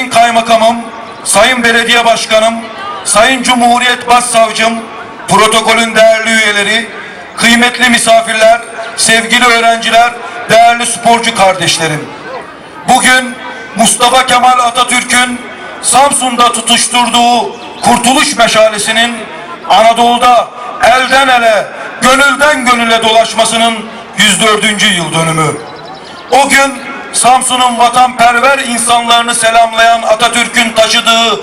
Sayın Kaymakamım, Sayın Belediye Başkanım, Sayın Cumhuriyet Başsavcım, protokolün değerli üyeleri, kıymetli misafirler, sevgili öğrenciler, değerli sporcu kardeşlerim. Bugün Mustafa Kemal Atatürk'ün Samsun'da tutuşturduğu Kurtuluş Meşalesi'nin Anadolu'da elden ele, gönülden gönüle dolaşmasının 104. yıl dönümü. O gün Samsun'un vatanperver insanlarını selamlayan Atatürk'ün taşıdığı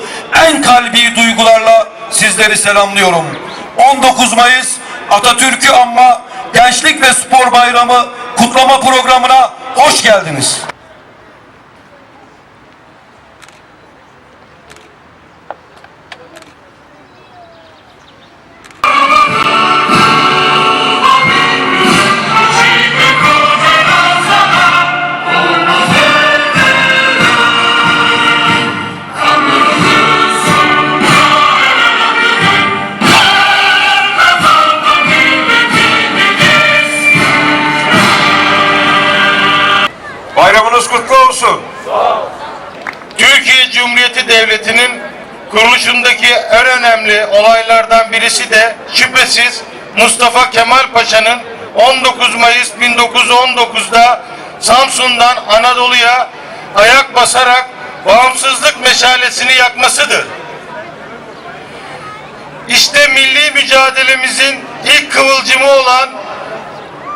en kalbi duygularla sizleri selamlıyorum. 19 Mayıs Atatürk'ü anma Gençlik ve Spor Bayramı kutlama programına hoş geldiniz. Bayramınız kutlu olsun. Türkiye Cumhuriyeti Devleti'nin kuruluşundaki en önemli olaylardan birisi de şüphesiz Mustafa Kemal Paşa'nın 19 Mayıs 1919'da Samsun'dan Anadolu'ya ayak basarak bağımsızlık meşalesini yakmasıdır. İşte milli mücadelemizin ilk kıvılcımı olan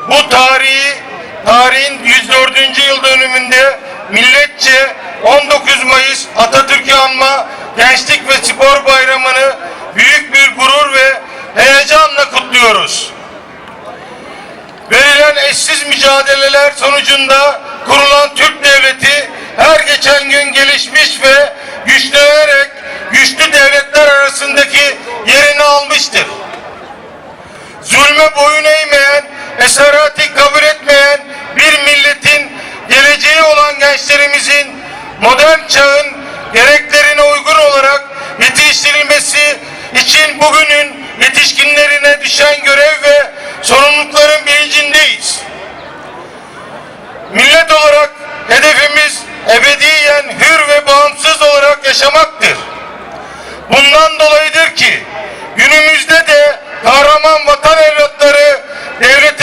bu tarihi tarihin 104. yıl dönümünde milletçe 19 Mayıs Atatürk'ü anma Gençlik ve Spor Bayramı'nı büyük bir gurur ve heyecanla kutluyoruz. Verilen eşsiz mücadeleler sonucunda kurulan Türk Devleti her geçen gün gelişmiş ve güçlenerek güçlü devletler arasındaki yerini almıştır zulme boyun eğmeyen, geleceği olan gençlerimizin modern çağın gereklerine uygun olarak yetiştirilmesi için bugünün yetişkinlerine düşen görev ve sorumlulukların bilincindeyiz. Millet olarak hedefimiz ebediyen hür ve bağımsız olarak yaşamaktır. Bundan dolayıdır ki günümüzde de kahraman vatan evlatları devletimizin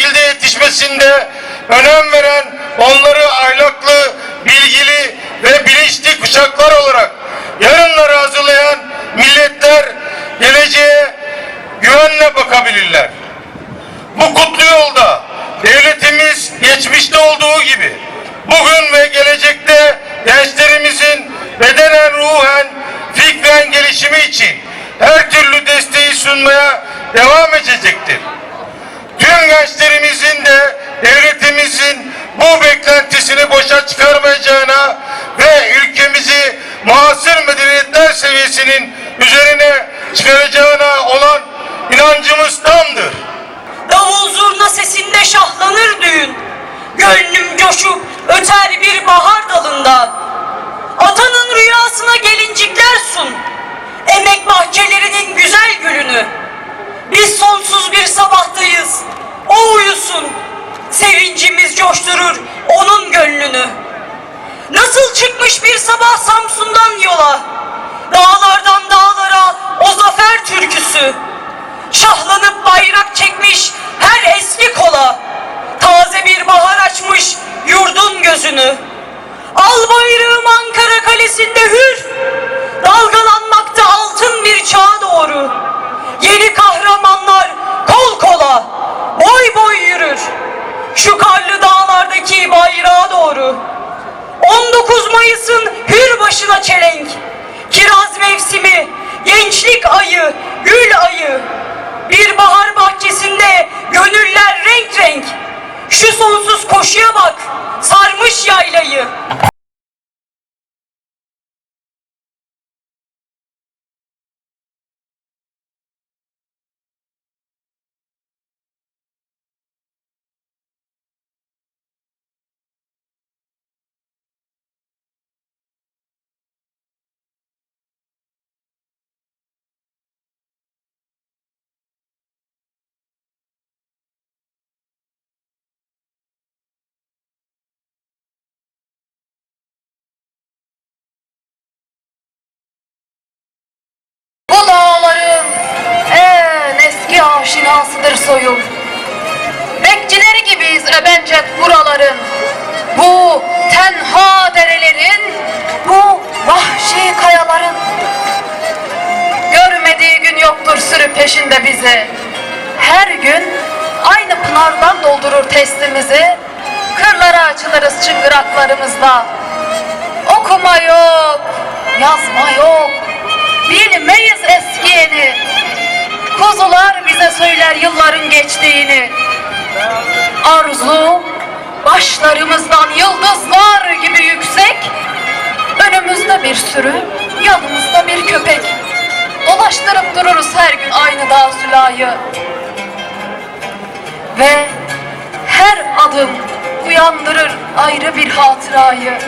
şekilde yetişmesinde önem veren onları ahlaklı, bilgili ve bilinçli kuşaklar olarak yarınları hazırlayan milletler geleceğe güvenle bakabilirler. Bu kutlu yolda devletimiz geçmişte olduğu gibi bugün ve gelecekte gençlerimizin bedenen, öter bir bahar dalında. Atanın rüyasına gelincikler sun. Emek bahçelerinin güzel gülünü. Biz sonsuz bir sabahtayız. O uyusun. Sevincimiz coşturur onun gönlünü. Nasıl çıkmış bir sabah soyum. Bekçileri gibiyiz öbencet buraların. Bu tenha derelerin, bu vahşi kayaların. Görmediği gün yoktur sürü peşinde bizi. Her gün aynı pınardan doldurur testimizi. Kırlara açılırız çıngıraklarımızla. Okuma yok, yazma yok. Bilmeyiz eski yeni. Kuzular bize söyler yılların geçtiğini. Arzu başlarımızdan yıldızlar gibi yüksek. Önümüzde bir sürü, yanımızda bir köpek. Dolaştırıp dururuz her gün aynı dağ sülayı. Ve her adım uyandırır ayrı bir hatırayı.